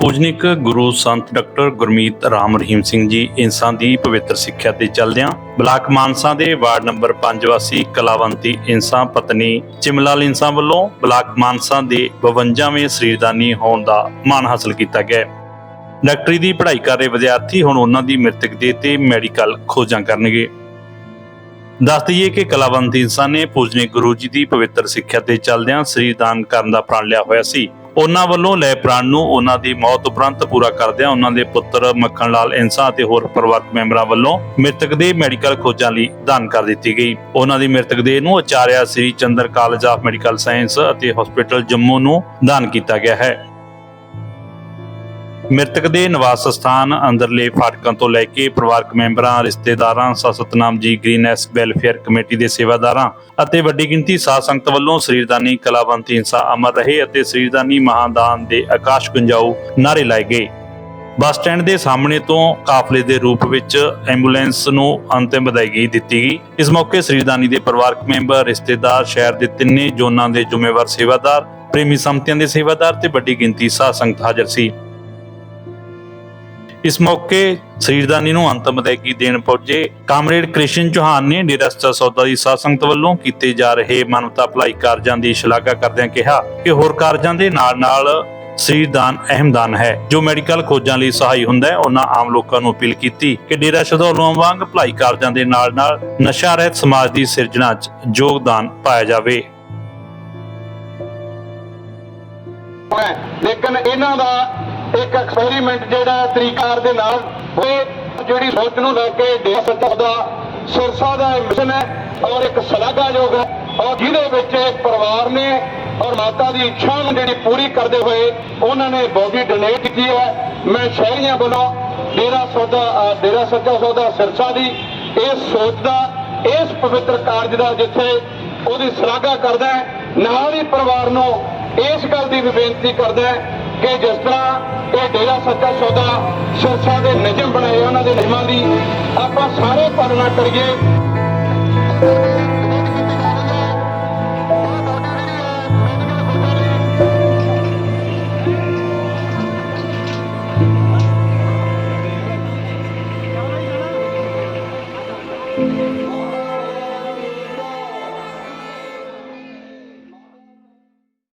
ਪੂਜਨਿਕ ਗੁਰੂ ਸੰਤ doctor Gurmeet Ram Rahim Singh ji Insan ਦੀ ਪਵਿੱਤਰ ਸਿੱਖਿਆ ਤੇ ਚੱਲਦਿਆਂ ਬਲਾਕ ਮਾਨਸਾ ਦੇ ਵਾਰਡ ਨੰਬਰ 5 ਵਾਸੀ ਕਲਾਵੰਤੀ ਇੰਸਾਂ ਪਤਨੀ ਚਿਮਲਾਲ ਇੰਸਾਂ ਵੱਲੋਂ ਬਲਾਕ ਮਾਨਸਾ ਦੇ 52ਵੇਂ ਸਰੀਰਦਾਨੀ ਹੋਣ ਦਾ ਮਾਣ ਹਾਸਲ ਕੀਤਾ ਗਿਆ ਡਾਕਟਰੀ ਦੀ ਪੜ੍ਹਾਈ ਕਰ ਰਹੇ ਵਿਦਿਆਰਥੀ ਹੁਣ ਉਹਨਾਂ ਦੀ ਮ੍ਰਿਤਕ ਦੇ ਤੇ ਮੈਡੀਕਲ ਖੋਜਾਂ ਕਰਨਗੇ। ਦੱਸ ਦਈਏ ਕਿ ਕਲਾਵੰਤ ਇੰਸਾਂ ਨੇ ਪੂਜਨੀਕ ਗੁਰੂ ਜੀ ਦੀ ਪਵਿੱਤਰ ਸਿੱਖਿਆ ਤੇ ਚੱਲਦਿਆਂ ਸਰੀਰ ਦਾਨ ਕਰਨ ਦਾ ਪ੍ਰਣ ਲਿਆ ਹੋਇਆ ਸੀ। ਉਹਨਾਂ ਵੱਲੋਂ ਲੈ ਪ੍ਰਾਣ ਨੂੰ ਉਹਨਾਂ ਦੀ ਮੌਤ ਉਪਰੰਤ ਪੂਰਾ ਕਰਦਿਆਂ ਉਹਨਾਂ ਦੇ ਪੁੱਤਰ ਮੱਖਣ ਲਾਲ ਇੰਸਾ ਅਤੇ ਹੋਰ ਪਰਿਵਾਰਕ ਮੈਂਬਰਾਂ ਵੱਲੋਂ ਮ੍ਰਿਤਕ ਦੇ ਮੈਡੀਕਲ ਖੋਜਾਂ ਲਈ ਦਾਨ ਕਰ ਦਿੱਤੀ ਗਈ। ਉਹਨਾਂ ਦੀ ਮ੍ਰਿਤਕ ਦੇਹ ਨੂੰ Acharya Shri Chander college of medical science ਅਤੇ ਹਸਪੀਟਲ ਜੰਮੂ ਨੂੰ ਦਾਨ ਕੀਤਾ ਗਿਆ ਹੈ। ਮ੍ਰਿਤਕ ਦੇ ਨਿਵਾਸ ਸਥਾਨ ਅੰਦਰਲੇ ਫਾਟਕਾਂ ਤੋਂ ਲੈ ਕੇ ਪਰਿਵਾਰਕ ਮੈਂਬਰਾਂ, ਰਿਸ਼ਤੇਦਾਰਾਂ ਸਤਨਾਮ ਜੀ ਗ੍ਰੀਨੈਸ ਵੈਲਫੇਅਰ ਕਮੇਟੀ ਦੇ ਸੇਵਾਦਾਰਾਂ ਅਤੇ ਵੱਡੀ ਗਿਣਤੀ ਸਾਧ ਸੰਗਤ ਵੱਲੋਂ ਸਰੀਰਦਾਨੀ, ਕਲਾਵੰਤੀ ਇੰਸਾ ਅਮਰ ਰਹੇ ਅਤੇ ਸਰੀਰਦਾਨੀ ਮਹਾਦਾਨ ਦੇ ਆਕਾਸ਼ ਗੁੰਜਾਊ ਨਾਰੇ ਲਾਏ ਗਏ। ਬੱਸ ਸਟੈਂਡ ਦੇ ਸਾਹਮਣੇ ਤੋਂ ਕਾਫਲੇ ਦੇ ਰੂਪ ਵਿੱਚ ਐਂਬੂਲੈਂਸ ਨੂੰ ਅੰਤਿਮ ਵਿਦਾਇਗੀ ਦਿੱਤੀ ਗਈ। ਇਸ ਮੌਕੇ ਸਰੀਰਦਾਨੀ ਦੇ ਪਰਿਵਾਰਕ ਮੈਂਬਰ, ਰਿਸ਼ਤੇਦਾਰ, ਸ਼ਹਿਰ ਦੇ ਤਿੰਨੇ ਜ਼ੋਨਾਂ ਦੇ ਜ਼ਿੰਮੇਵਾਰ ਸੇਵਾਦਾਰ, ਪ੍ਰੇਮੀ ਸੰਮਤੀਆਂ ਦੇ ਸੇਵਾਦਾਰ ਤੇ ਵੱਡੀ ਗਿਣਤੀ ਸਾਧ ਸੰਗਤ ਹਾਜ਼ਰ ਸੀ। ਇਸ ਮੌਕੇ ਸਰੀਰਦਾਨੀ ਨੂੰ ਅੰਤਮ ਅਦਾਇਗੀ ਦੇਣ ਪਹੁੰਚੇ ਕਾਮਰੇਡ ਕ੍ਰਿਸ਼ਨ ਚੌਹਾਨ ਨੇ ਡੇਰਾ ਸੌਦਾ ਦੀ ਸਾਧ ਸੰਗਤ ਵੱਲੋਂ ਕੀਤੇ ਜਾ ਰਹੇ ਮਾਨਵਤਾ ਭਲਾਈ ਕਾਰਜਾਂ ਦੀ ਸ਼ਲਾਘਾ ਕਰਦਿਆਂ ਕਿਹਾ ਕਿ ਹੋਰ ਕਾਰਜਾਂ ਦੇ ਨਾਲ-ਨਾਲ ਸਰੀਰਦਾਨ ਅਹਿਮ ਹੈ। ਜੋ ਮੈਡੀਕਲ ਖੋਜਾਂ ਲਈ ਸਹਾਈ ਹੁੰਦਾ ਹੈ, ਉਹਨਾਂ ਆਮ ਲੋਕਾਂ ਨੂੰ ਅਪੀਲ ਕੀਤੀ ਕਿ ਡੇਰਾ ਸ਼ਧੌਲੋਂ ਵਾਂਗ ਭਲਾਈ ਕਾਰਜਾਂ ਦੇ ਨਾਲ-ਨਾਲ ਨਸ਼ਾ ਰਹਿਤ ਸਮਾਜ ਦੀ ਸਿਰਜਣਾ 'ਚ ਯੋਗਦਾਨ ਪਾਇਆ ਜਾਵੇ। ਲੇਕਿਨ ਇਹਨਾਂ ਦਾ ਇੱਕ ਐਕਸਪੈਰੀਮੈਂਟ ਜਿਹੜਾ ਤਰੀਕਾਰ ਦੇ ਨਾਲ ਉਹ ਜਿਹੜੀ ਸੋਚ ਨੂੰ ਲੈ ਕੇ ਡੇਰਾ ਸੱਚਾ ਦਾ ਸਿਰਸਾ ਦਾ ਮਿਸ਼ਨ ਹੈ ਔਰ ਇੱਕ ਸ਼ਲਾਘਾਯੋਗ ਹੈ ਔਰ ਜਿਹਦੇ ਵਿੱਚ ਪਰਿਵਾਰ ਨੇ ਔਰ ਮਾਤਾ ਦੀ ਇੱਛਾ ਨੂੰ ਜਿਹੜੀ ਪੂਰੀ ਕਰਦੇ ਹੋਏ ਉਹਨਾਂ ਨੇ ਬੋਡੀ ਡੋਨੇਟ ਕੀਤੀ ਹੈ। ਮੈਂ ਸ਼ਹਿਰੀਆਂ ਵੱਲੋਂ ਡੇਰਾ ਸੌਦਾ ਡੇਰਾ ਸੱਚਾ ਸੌਦਾ ਸਿਰਸਾ ਦੀ ਇਸ ਸੋਚ ਦਾ, ਇਸ ਪਵਿੱਤਰ ਕਾਰਜ ਦਾ ਜਿੱਥੇ ਉਹਦੀ ਸ਼ਲਾਘਾ ਕਰਦਾ ਹੈ, ਨਾਲ ਹੀ ਪਰਿਵਾਰ ਨੂੰ ਇਸ ਗੱਲ ਦੀ ਵੀ ਬੇਨਤੀ ਕਰਦਾ ਹੈ ਕਿ ਜਿਸ ਤਰ੍ਹਾਂ ਇਹ ਡੇਰਾ ਸੱਚਾ ਸੌਦਾ ਸਿਰਸਾ ਦੇ ਨਿਯਮ ਬਣਾਏ ਉਹਨਾਂ ਦੇ ਨਿਯਮਾਂ ਦੀ ਆਪਾਂ ਸਾਰੇ ਪਾਲਣਾ ਕਰੀਏ।